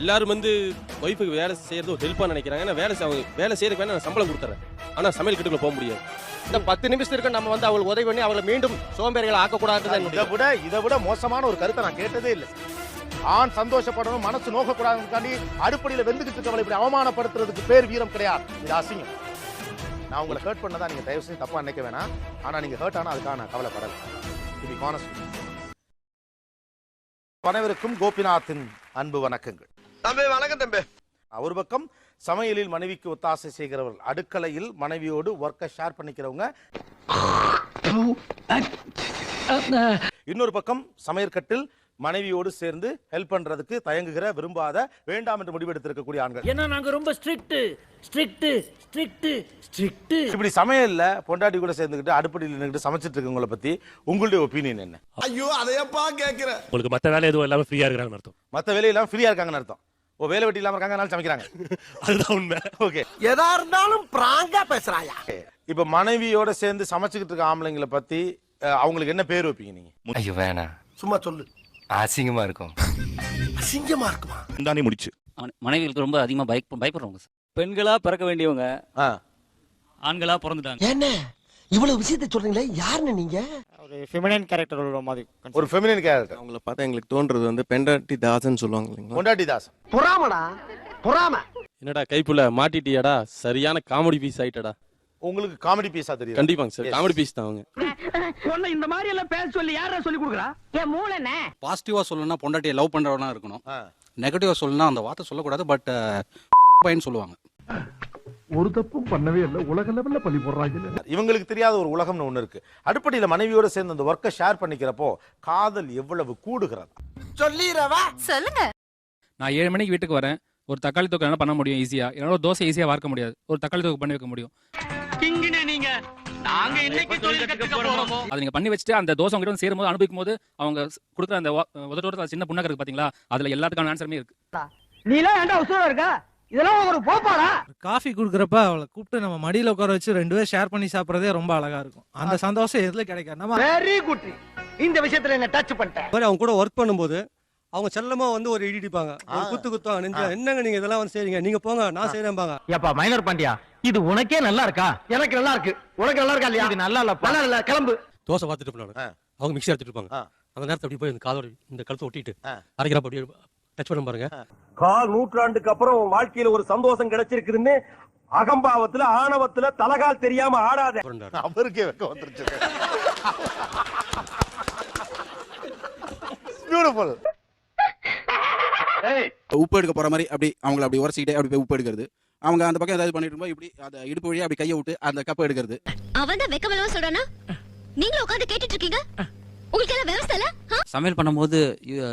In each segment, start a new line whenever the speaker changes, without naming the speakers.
எல்லாரும் வந்து ஒய்ஃபுக்கு வேலை செய்யறது ஒரு ஹெல்ப்பாக நினைக்கிறாங்க. ஏன்னா வேலை அவங்க வேலை செய்யறதுக்கு வேணா நான் சம்பளம் கொடுத்துறேன். ஆனால் சமையல் கட்டுக்குள்ள போக முடியாது.
இந்த பத்து நிமிஷத்துக்கு நம்ம வந்து அவங்களுக்கு உதவி பண்ணி அவங்களை மீண்டும் சோம்பேறிகள் ஆக்கக்கூடாதுன்னு
இதை விட இதை விட மோசமான ஒரு கருத்தை நான் கேட்டதே இல்லை. ஆண் சந்தோஷப்படணும் மனசு நோக்கக்கூடாதுன்னு அடுப்படியில வெந்துகிட்டு இருக்கவளை இப்படி அவமானப்படுத்துறதுக்கு பேர் வீரம் கிடையாது. இது அசிங்கம். நான் உங்களை ஹர்ட் பண்ணதா நீங்க தயவு செஞ்சு தப்பா நினைக்க வேணாம். ஆனா நீங்க ஹர்ட் ஆனா அதுக்காக நான் கவலைப்படல. இது கானஸ்ட் அனைவருக்கும் கோபிநாத்தின் அன்பு வணக்கங்கள்.
தம்பி வணக்கம் தம்பி.
ஒரு பக்கம் சமையலில் மனைவிக்கு ஒத்தாசை செய்கிறவர்கள் அடுக்கலையில் மனைவியோடு ஒர்க்கை ஷேர் பண்ணிக்கிறவங்க. இன்னொரு பக்கம் சமையற்கட்டில் மனைவியோடு சேர்ந்து ஹெல்ப் பண்றதுக்கு தயங்குகிற விரும்பாத வேண்டாம் என்று முடிவெடுத்திருக்கக்கூடிய ஆண்கள்.
ஏன்னா நாங்க ரொம்ப ஸ்ட்ரிக்ட் ஸ்ட்ரிக்ட் ஸ்ட்ரிக்ட் ஸ்ட்ரிக்ட்
இப்படி சமையல்ல பொண்டாட்டி கூட சேர்ந்துக்கிட்டு அடுப்படியில் நின்றுட்டு சமைச்சிட்டு இருக்கவங்கள பத்தி உங்களுடைய ஒப்பீனியன் என்ன?
ஐயோ அதையப்பா கேக்குற
உங்களுக்கு மற்ற வேலை எதுவும் இல்லாமல் ஃப்ரீயாக இருக்கிறாங்கன்னு அர்த்தம்.
மத்த வேலையெல்லாம் ஃப்ரீயா இருக்காங்கன்னு அர்த்தம். ஓ வேலை வெட்டி இல்லாம இருக்காங்க அதனால சமைக்கிறாங்க.
அதுதான் உண்மை.
ஓகே.
எதா இருந்தாலும் பிராங்கா பேசுறாயா?
இப்ப மனைவியோட சேர்ந்து சமைச்சுக்கிட்டு இருக்க ஆம்பளைங்களை பத்தி அஹ், அவங்களுக்கு என்ன பேர் வைப்பீங்க நீங்க?
ஐயோ வேணாம்
சும்மா சொல்லு.
அசிங்கமா இருக்கும்.
அசிங்கமா இருக்குமா?
தானே முடிச்சு.
மனைவிகளுக்கு ரொம்ப அதிகமாக பயப் பயப்படுறவங்க சார்.
பெண்களா பிறக்க வேண்டியவங்க
ஆ,
ஆண்களா பிறந்துட்டாங்க.
என்ன? இவ்வளவு விஷயத்தை சொல்றீங்களே யாருன்னு நீங்க?
ஒரு ஃபெமினைன் கேரக்டர் உள்ள மாதிரி
ஒரு ஃபெமினின் கேரக்டர்
அவங்கள பார்த்தா எங்களுக்கு தோன்றது வந்து பெண்டாட்டி தாசன் சொல்லுவாங்க இல்லைங்களா?
பொண்டாட்டி தாஸ்.
பொறாமடா பொறாம.
என்னடா கைப்புல மாட்டிட்டியாடா? சரியான காமெடி பீஸ் ஆயிட்டடா.
உங்களுக்கு காமெடி பீஸா தெரியும்
கண்டிப்பாங்க சார் காமெடி பீஸ் தான் அவங்க.
பொண்ணு இந்த மாதிரி எல்லாம் பேச சொல்லி யாரா சொல்லி கொடுக்குறா?
என் மூளைனே பாசிட்டிவா சொல்லணும்னா பொண்டாட்டியை லவ் பண்றவனா இருக்கணும். நெகட்டிவா சொல்லணும்னா அந்த வார்த்தை சொல்லக்கூடாது பட் பையன் சொல்லுவாங்க.
ஒரு தப்பும் பண்ணவே இல்லை. உலக லெவல்ல பழி போடுறாங்க.
இவங்களுக்கு தெரியாத ஒரு உலகம்னு ஒண்ணு இருக்கு. அடுப்படியில மனைவியோட சேர்ந்து அந்த ஒர்க்கை ஷேர் பண்ணிக்கிறப்போ காதல் எவ்வளவு கூடுகிறது?
சொல்லிடுறவா
சொல்லுங்க.
நான் ஏழு மணிக்கு வீட்டுக்கு வரேன். ஒரு தக்காளி தொக்கு என்னால் பண்ண முடியும் ஈஸியா என்னால் ஒரு தோசை ஈஸியா வார்க்க முடியாது. ஒரு தக்காளி தொக்கு பண்ணி வைக்க முடியும்.
கிங்கினே நீங்க? நாங்க இன்னைக்கு தொழில் கத்துக்க போறோமோ?
அதை நீங்க பண்ணி வச்சுட்டு அந்த தோசை உங்ககிட்ட வந்து சேரும்போது அனுபவிக்கும் போது அவங்க கொடுக்குற அந்த உதட்டோட சின்ன புண்ணாக்கு இருக்கு பாத்தீங்களா? அதுல எல்லாத்துக்கான ஆன்சருமே இருக்கு.
நீ எல்லாம் ஏன்டா உசுரா இருக்கா? இதெல்லாம் ஒரு போப்பாடா?
காஃபி குடுக்குறப்ப அவளை கூப்பிட்டு நம்ம மடியில உட்கார வச்சு ரெண்டு பேரும் ஷேர் பண்ணி சாப்பிடுறதே ரொம்ப அழகா இருக்கும். அந்த சந்தோஷம் எதுல கிடைக்காது நம்ம
வெரி குட் இந்த விஷயத்துல என்ன டச் பண்ணிட்டேன்.
அவங்க கூட ஒர்க் பண்ணும்போது அவங்க செல்லமா வந்து ஒரு இடி இடிப்பாங்க குத்து குத்துவாங்க நெஞ்ச என்னங்க நீங்க இதெல்லாம் வந்து செய்றீங்க? நீங்க போங்க நான் செய்யறேன்பாங்க
ஏப்பா மைனர் பாண்டியா இது உனக்கே நல்லா இருக்கா?
எனக்கு நல்லா இருக்கு. உனக்கு நல்லா இருக்கா இல்லையா?
இது நல்லா இல்ல
நல்லா இல்ல கிளம்பு.
தோசை பார்த்துட்டு போனாங்க. அவங்க மிக்ஸி எடுத்துட்டு இருப்பாங்க. அந்த நேரத்தை அப்படி போய் இந்த காதோட இந்த கழுத்தை ஒட்டிட்டு. அரைக்கிறப்ப அப்படியே டச் பண்ண பாருங்க
கால் நூற்றாண்டுக்கு அப்புறம் உன் வாழ்க்கையில ஒரு சந்தோஷம் கிடைச்சிருக்குதுன்னு அகம்பாவத்துல ஆணவத்துல தலகால் தெரியாம ஆடாத.
அவருக்கே வெக்க வந்துருச்சு பியூட்டிஃபுல்
உப்பு எடுக்க போற மாதிரி அப்படி அவங்கள அப்படி உரசிக்கிட்டே அப்படி போய் உப்பு எடுக்கிறது. அவங்க அந்த பக்கம் ஏதாவது பண்ணிட்டு இருக்கும்போது இப்படி அந்த இடுப்பு வழியா அப்படி கையை விட்டு அந்த கப்பை எடுக்கிறது.
அவன் தான் வெக்கமெல்லாம் சொல்றானா? நீங்களும் உட்கார்ந்து கேட்டுட்டு இருக்கீங்க? உங்களுக்கு எல்லாம் விவசாய
சமையல் பண்ணும்போது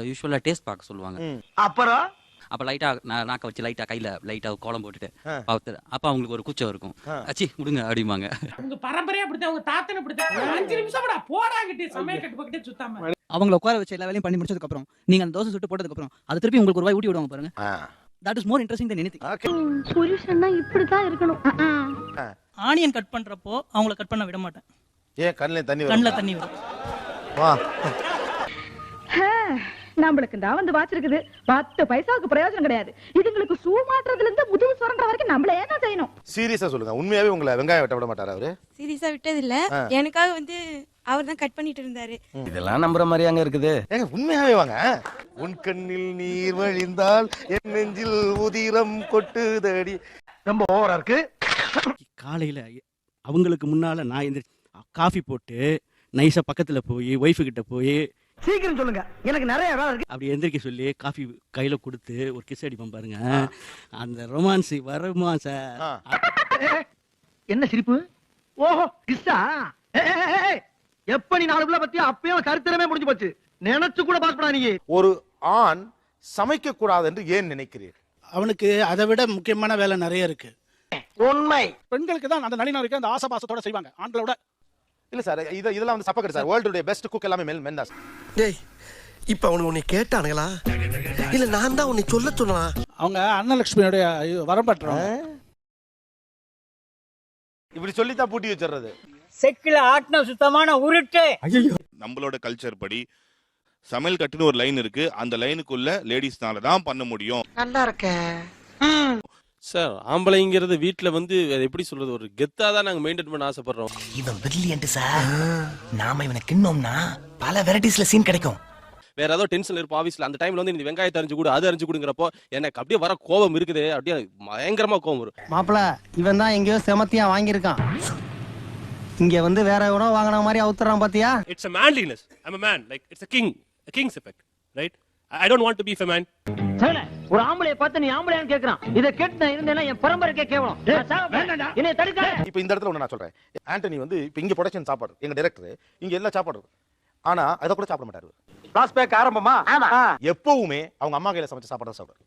யூஸ்வலாக டேஸ்ட் பார்க்க சொல்லுவாங்க.
அப்புறம்?
அப்போ லைட்டா நாக்க வச்சு லைட்டா கையில லைட்டா கோலம் போட்டுட்டு. பார்த்து அப்போ அவங்களுக்கு ஒரு கூச்சம் இருக்கும். அச்சி விடுங்க அப்படிம்பாங்க.
உங்க பரம்பரையா அப்படித்தான் உங்க தாத்தன அப்படித்தான். அஞ்சு நிமிஷம் போடாங்கிட்டு சமையல் கட்டு பக்கத்தே சுத்தாம.
அவங்கள உட்கார வச்சு எல்லா வேலையும் பண்ணி முடிச்சதுக்கு அப்புறம் நீங்க அந்த தோசை சுட்டு போட்டதுக்கு அப்புறம் அது திருப்பி உங்களுக்கு ஒரு வாய் ஊட்டி விடுவாங்க பாருங்க. That is more interesting then anything
புருஷன்னா இப்படித்தான் இருக்கணும்.
ஆனியன் கட் பண்றப்போ அவங்கள கட் பண்ண விட மாட்டேன்.
ஏன் கண்ணில தண்ணி
கண்ணுல தண்ணி வரும்.
வா.
நம்மளுக்கு தான் வந்து வாச்சிருக்குது பத்து பைசாவுக்கு பிரயோஜனம் கிடையாது. இதுங்களுக்கு சூ மாட்டுறதுல இருந்து முதுகு சுரண்ட வரைக்கும் நம்மளே தான் செய்யணும்?
சீரியஸா சொல்லுங்க. உண்மையாவே உங்களை வெங்காயம் வெட்ட விட மாட்டாரா அவரு?
சீரியஸா விட்டது இல்ல. எனக்காக வந்து அவர் தான் கட் பண்ணிட்டு இருந்தாரு.
இதெல்லாம் நம்புற மாதிரி அங்க இருக்குது?
ஏங்க உண்மையாவே வாங்க. உன் கண்ணில் நீர் வழிந்தால் என் நெஞ்சில் உதிரம் கொட்டுதடி.
ரொம்ப ஓவரா இருக்கு.
காலையில அவங்களுக்கு முன்னால நான் இந்த காஃபி போட்டு நைஸா பக்கத்துல போய் ஒய்ஃபு கிட்ட போய்
சீக்கிரம் சொல்லுங்க. எனக்கு நிறைய வேலை இருக்கு.
அப்படி எந்திரிக்க சொல்லி காஃபி கையில கொடுத்து ஒரு கிஸ் அடிப்போம் பாருங்க. அந்த ரொமான்ஸ் வருமா சார்.
என்ன சிரிப்பு? ஓஹோ கிஸ்ஸா எப்ப நீ நாலு பிள்ளை பத்தி அப்பயும் சரித்திரமே முடிஞ்சு போச்சு. நினைச்சு கூட பாக்கப்படா நீ
ஒரு ஆண் சமைக்க கூடாது என்று ஏன் நினைக்கிறீர்கள்?
அவனுக்கு அதை விட முக்கியமான வேலை நிறைய இருக்கு.
உண்மை.
பெண்களுக்கு தான் அந்த நளினம் இருக்கு அந்த ஆசபாசத்தோட செய்வாங்க. ஆண்களோட
இல்ல சார் இது இதெல்லாம் வந்து சப்பக்கட்டு சார். வேர்ல்டுடைய பெஸ்ட் குக் எல்லாமே மெல் மென் தான்.
டேய் இப்ப அவனுக்கு உன்னை கேட்டானுங்களா? இல்ல நான் தான் உன்னை சொல்ல சொன்னா?
அவங்க அன்னலட்சுமியோடைய வரம் பெற்றவங்க
இப்படி சொல்லித்தான் பூட்டி வச்சிடுறது
செக்கில ஆட்டின சுத்தமான உருட்டு.
நம்மளோட கல்ச்சர் படி
சமையல் கட்டுன்னு ஒரு லைன் இருக்கு. அந்த லைனுக்குள்ள லேடிஸ்னால தான் பண்ண முடியும்.
நல்லா இருக்க.
சார் ஆம்பளைங்கிறது வீட்டுல வந்து அது எப்படி சொல்றது ஒரு கெத்தா தான் நாங்க மெயின்டைன் பண்ண ஆசைப்படுறோம்.
இவன் பிரில்லியன்ட் சார் நாம இவனை கிண்ணோம்னா பல வெரைட்டிஸ்ல சீன் கிடைக்கும்.
வேற ஏதோ டென்ஷன்ல இருப்போம் ஆஃபீஸ்ல அந்த டைம்ல வந்து இந்த வெங்காயத்தை அரிஞ்சு கொடு அது அரிஞ்சு கொடுங்கிறப்போ எனக்கு அப்படியே வர கோபம் இருக்குது. அப்படியே பயங்கரமா கோபம் வரும்.
மாப்பிள இவன் தான் எங்கேயோ செமத்தியா வாங்கியிருக்கான். இங்க வந்து வேற எவனோ வாங்கின மாதிரி அவுத்துறான் பாத்தியா?
It's a manliness. I'm a man. Like it's a king. A king's effect don't want to be a man
ஒரு ஆம்பளைய பார்த்து நீ ஆம்பளையான்னு கேக்குறான். இத கேட்டு நான் இருந்தேன்னா என் பரம்பரைக்கே கேவலம். என்னை தடுக்காத.
இப்போ இந்த இடத்துல ஒன்று நான் சொல்றேன். ஆண்டனி வந்து இப்போ இங்க ப்ரொடக்ஷன் சாப்பாடு. எங்க டைரக்டர் இங்க எல்லா சாப்பாடு ஆனா அதை கூட சாப்பிட மாட்டாரு
பிளாஸ்பேக் ஆரம்பமா? ஆமா.
எப்பவுமே அவங்க அம்மா கையில சமைச்ச சாப்பாடு தான் சாப்பிடுவார்.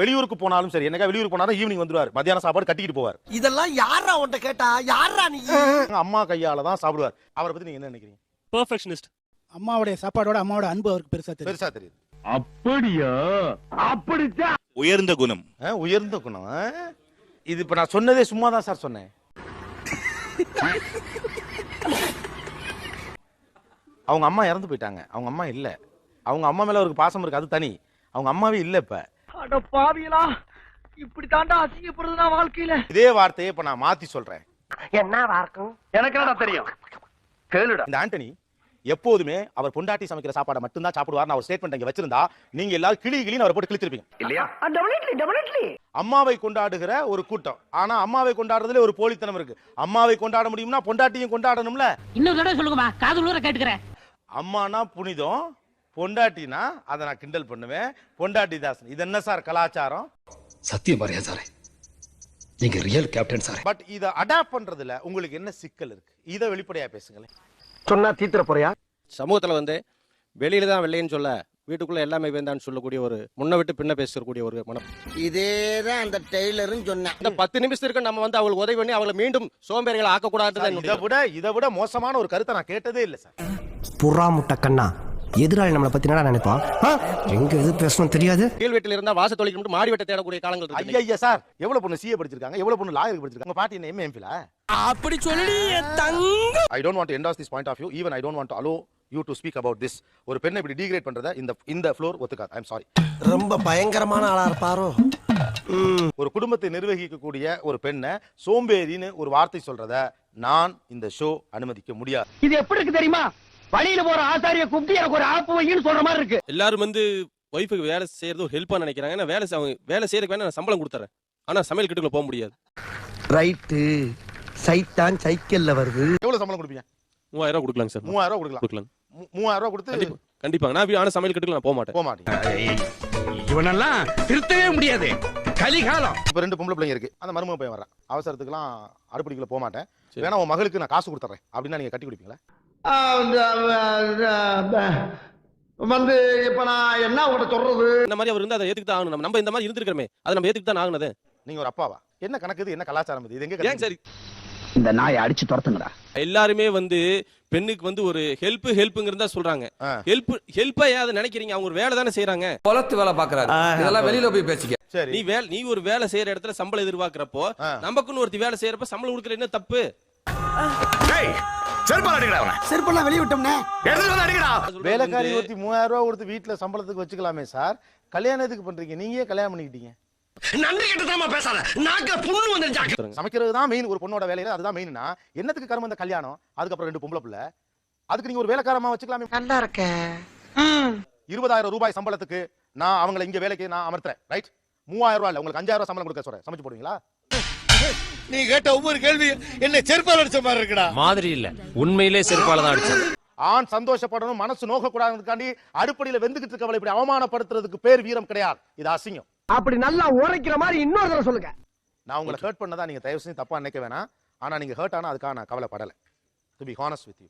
வெளியூருக்கு போனாலும் சரி என்னக்கா வெளியூருக்கு போனாலும் ஈவினிங் வந்துருவார். மத்தியான சாப்பாடு கட்டிக்கிட்டு போவார்.
இதெல்லாம் யாரா உன்ட்ட கேட்டா? யாரா நீ?
அம்மா கையால தான் சாப்பிடுவார். அவரை பத்தி நீங்க என்ன நினைக்கிறீங்க?
Perfectionist.
அம்மாவுடைய சாப்பாடோட அம்மாவோட அன்பு அவருக்கு பெருசா தெரியும்.
பெருசா தெரியுது.
அப்படியா? அப்படித்தான்.
உயர்ந்த குணம்.
உயர்ந்த குணம்? இது இப்ப நான் சொன்னதே சும்மா தான் சார் சொன்னேன். அவங்க அம்மா இறந்து போயிட்டாங்க. அவங்க அம்மா இல்ல. அவங்க அம்மா மேல அவருக்கு பாசம் இருக்கு அது தனி. அவங்க அம்மாவே இல்ல இப்ப.
அட பாவியலா இப்படி தாண்டா அசிங்கப்படுறதுனா வாழ்க்கையில?
இதே வார்த்தையை இப்ப நான் மாத்தி சொல்றேன்.
என்ன வார்க்கும் எனக்கு என்னடா தெரியும்? கேளுடா.
இந்த ஆண்டனி எப்போதுமே அவர் பொண்டாட்டி சமைக்கிற சாப்பாடை மட்டும்தான் சாப்பிடுவார் அவர் ஸ்டேட்மெண்ட் இங்க வச்சிருந்தா நீங்க எல்லாரும் கிளி கிளின்னு அவரை போட்டு கிழிச்சிருப்பீங்க.
இல்லையா?
அம்மாவை கொண்டாடுகிற ஒரு கூட்டம். ஆனா அம்மாவை கொண்டாடுறதுல ஒரு போலித்தனம் இருக்கு. அம்மாவை கொண்டாட முடியும்னா பொண்டாட்டியும் கொண்டாடணும்ல.
இன்னொரு தடவை சொல்லுங்கம்மா காது ஊர கேட்டுக்கிறேன்.
அம்மானா புனிதம் பொண்டாட்டினா அதை நான் கிண்டல் பண்ணுவேன். பொண்டாட்டி தாசன் இது என்ன சார் கலாச்சாரம்?
சத்தியம் பாரியா சாரே. நீங்க ரியல் கேப்டன் சாரே.
பட் இதை அடாப்ட் பண்றதுல உங்களுக்கு என்ன சிக்கல் இருக்கு? இதை வெளிப்படையா பேசுங்களேன்.
சொன்னா தீத்துற போறியா?
சமூகத்துல வந்து வெளியில தான் வெள்ளைன்னு சொல்ல வீட்டுக்குள்ள எல்லாமே வேந்தான்னு சொல்லக்கூடிய ஒரு முன்ன விட்டு பின்ன பேசக்கூடிய ஒரு மனம்.
இதேதான் அந்த டெய்லரும் சொன்னேன்.
இந்த பத்து நிமிஷத்துக்கு நம்ம வந்து அவங்களுக்கு உதவி பண்ணி அவங்களை மீண்டும் சோம்பேறிகளை ஆக்கக்கூடாதுன்னு
இதை விட இதை விட மோசமான ஒரு கருத்தை நான் கேட்டதே இல்லை சார்.
புறா முட்டை கண்ணா எதிராளி நம்மளை பத்தி என்னடா நினைப்பான் ஆ? எங்க எது பேசணும் தெரியாது?
கீழ் வீட்டில் இருந்தா வாச தொழில் மாடி வெட்ட தேடக்கூடிய காலங்கள்
ஐயா ஐயா சார். எவ்வளவு பொண்ணு சிஏ படிச்சிருக்காங்க? எவ்வளவு பொண்ணு லாயர் படிச்சிருக்காங்க? உங்க பாட்டி என்ன எம்ஏ எம்பிலா
அப்படி சொல்லி
I don't want endorse this point of view even I don't want allow you to speak about this ஒரு பெண்ணை இப்படி டீக்ரேட் பண்றத இந்த இந்த ஃப்ளோர் ஒத்துக்காது. ஐம் சாரி
ரொம்ப பயங்கரமான ஆளா இருப்பாரோ?
ஒரு குடும்பத்தை நிர்வகிக்கக்கூடிய ஒரு பெண்ணை சோம்பேறின்னு ஒரு வார்த்தை சொல்றத நான் இந்த ஷோ அனுமதிக்க முடியாது.
இது எப்படி இருக்கு தெரியுமா? வழியில போற ஆசாரிய கூப்பிட்டு எனக்கு ஒரு ஆப்பு வைன்னு சொல்ற மாதிரி இருக்கு.
எல்லாரும் வந்து ஒய்ஃபுக்கு வேலை செய்யறது ஒரு ஹெல்ப்பா நினைக்கிறாங்க. ஏன்னா வேலை அவங்க வேலை செய்யறதுக்கு வேணா நான் சம்பளம் கொடுத்துறேன். ஆனா சமையல் கட்டுக்குள்ள போக முடியாது.
ரைட்டு சைத்தான் சைக்கிள்ல வருது.
எவ்வளவு சம்பளம் கொடுப்பீங்க?
மூவாயிரம் ரூபாய் கொடுக்கலாங்க சார்.
மூவாயிரம் ரூபாய் கொடுக்கலாம்.
கொடுக்கலாம்.
மூவாயிரம் ரூபாய் கொடுத்து
கண்டிப்பா கண்டிப்பாங்க நான் ஆனா சமையல் கட்டுக்குள்ள நான் போக மாட்டேன்.
போக மாட்டீங்க
இவனெல்லாம் திருத்தவே முடியாது. கலிகாலம்.
இப்ப ரெண்டு பொம்பளை பிள்ளைங்க இருக்கு. அந்த மருமக பையன் வர்றேன். அவசரத்துக்குலாம் அடுப்படிக்குள்ள போக மாட்டேன் வேணா உன் மகளுக்கு நான் காசு கொடுத்துறேன். அப்படின்னா நீங்க கட்டி கொடுப்பீங்களா?
வந்து இப்ப நான் என்ன உங்கள்ட்ட சொல்றது?
இந்த மாதிரி அவர் இருந்தா அதை தான் ஆகணும். நம்ம- இந்த மாதிரி இருந்திருக்கிறோமே. அதை நம்ம ஏத்துக்கு தான் ஆகணும் அதை.
நீங்க ஒரு அப்பாவா? என்ன கணக்கு இது என்ன கலாச்சாரம் இது? இது எங்க
ஏன்? சரி?
இந்த நாயை அடிச்சு துரத்துங்கடா.
எல்லாருமே வந்து பெண்ணுக்கு வந்து ஒரு ஹெல்ப் ஹெல்ப்ங்கிறது தான் சொல்றாங்க. ஹெல்ப் ஹெல்ப்பா ஏதாவது நினைக்கிறீங்க? அவங்க ஒரு வேலை தானே செய்யறாங்க
குளத்து வேலை பாக்குறாரு இதெல்லாம் வெளியில போய் பேசிக்க.
சரி.
நீ வேலை நீ ஒரு வேலை செய்யற இடத்துல சம்பளம் எதிர்பார்க்கறப்போ. நமக்குன்னு ஒருத்தி வேலை செய்யறப்ப சம்பளம் கொடுக்கல என்ன தப்பு?
செருப்பால் அடிக்கடா அவனை.
செருப்பெல்லாம் வெளிய விட்டோம்னே.
எடுத்து வந்து அடிக்கடா.
வேலைக்காரி ஒருத்தி மூவாயிரம் ரூபாய் கொடுத்து வீட்டுல சம்பளத்துக்கு வச்சுக்கலாமே சார். கல்யாணத்துக்கு பண்றீங்க? நீங்க ஏன் கல்யாணம் பண்ணிக்கிட்டீங்க?
நன்றி கிட்ட பேசாத. நாக்க புண்ணு வந்துருச்சாங்க
சமைக்கிறது தான் மெயின் ஒரு பொண்ணோட வேலையில. அதுதான் மெயின்னா என்னத்துக்கு கர்மம் இந்த கல்யாணம்? அதுக்கப்புறம் ரெண்டு பொம்பளை பிள்ளை. அதுக்கு நீங்க ஒரு வேலைக்காரமா வச்சுக்கலாமே.
நல்லா இருக்க.
இருபதாயிரம் ரூபாய் சம்பளத்துக்கு நான் அவங்களை இங்க வேலைக்கு நான் அமர்த்துறேன். ரைட் மூவாயிரம் ரூபாய் இல்ல உங்களுக்கு அஞ்சாயிரம் ரூபாய் சம்பளம் கொடுக்க சொல்றேன். சமைச்சு போடுவீங்களா?
நீ கேட்ட ஒவ்வொரு கேள்வி என்ன செருப்பால் அடிச்ச மாதிரி இருக்குடா.
மாதிரி இல்ல. உண்மையிலே செருப்பால தான் அடிச்சேன்.
ஆண் சந்தோஷப்படணும் மனசு நோக கூடாதுக்காண்டி அடுப்படியில வெந்துகிட்டு இருக்கவளை இப்படி அவமானப்படுத்துறதுக்கு பேர் வீரம் கிடையாது. இது அசிங்கம்.
அப்படி நல்லா உரைக்கிற மாதிரி இன்னொரு தடவை சொல்லுங்க.
நான் உங்களை ஹர்ட் பண்ணதா நீங்க தயவு செஞ்சு தப்பா நினைக்க வேணாம். ஆனா நீங்க ஹர்ட் ஆனா அதுக்காக நான் கவலைப்படல. To be honest with you